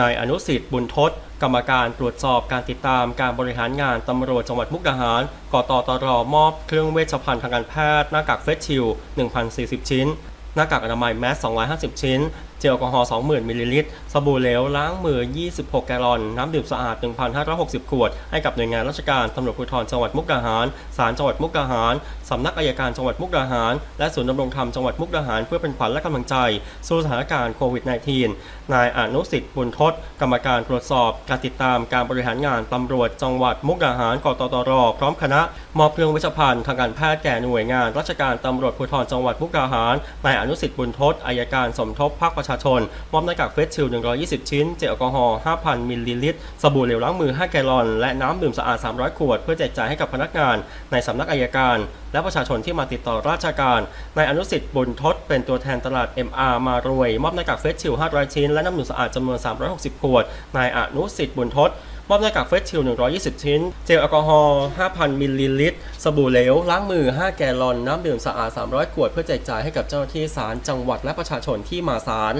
นายอนุสิทธิ์บุญทศกรรมการตรวจสอบการติดตามการบริหารงานตำรวจจังหวัดมุกดาหาร กตตรมอบเครื่องเวชภัณฑ์ทางการแพทย์หน้ากากเฟสชิล 1,040 ชิ้น หน้ากากอนามัยแมส 250 ชิ้น จลแอลกอฮอล์20,000มิลลิลิตร สบู่เหลวล้างมือ 26 แกลลอน น้ำดื่มสะอาด 1,560 ขวด ให้กับหน่วยงานราชการตำรวจภูธรจังหวัดมุกดาหาร ศาลจังหวัดมุกดาหาร สำนักอายการจังหวัดมุกดาหาร และศูนย์ดำรงธรรมจังหวัดมุกดาหาร เพื่อเป็นขวัญและกำลังใจ สู้สถานการณ์โควิด -19 นายอนุสิทธิ์บุญทศ กรรมการตรวจสอบ การติดตามการบริหารงานตำรวจจังหวัดมุกดาหารกตตร พร้อมคณะมอบเครื่องเวชาภัณฑ์ทางการแพทย์แก่หน่วยงาน ราชการตำรวจภูธรจังหวัดมุกดาหารนายอนุสิทธิ์บุญทศอายการสมทบภาคประชาาชน มอบหน้ากากเฟสชิล 120 ชิ้น เจลแอลกอฮอล์ 5,000 มิลลิลิตร สบู่เหลวล้างมือ 5 แกลลอน และน้ำดื่มสะอาด 300 ขวด เพื่อแจกจ่ายให้กับพนักงาน ในสำนักอายการ และประชาชนที่มาติดต่อราชการ นายอนุสิทธิ์บุญทศ เป็นตัวแทนตลาด MR มารวย มอบหน้ากากเฟสชิล 500 ชิ้น และน้ำดื่มสะอาดจำนวน 360 ขวด นายอนุสิทธิ์บุญทศ มอบหน้ากากเฟสชิล120 ชิ้น เจลแอลกอฮอล์ 5,000 มิลลิลิตร สบู่เหลว ล้างมือ 5 แกลลอน น้ำดื่มสะอาด 300 ขวด เพื่อแจกจ่ายให้กับเจ้าหน้าที่ศาลจังหวัดและประชาชนที่มาศาล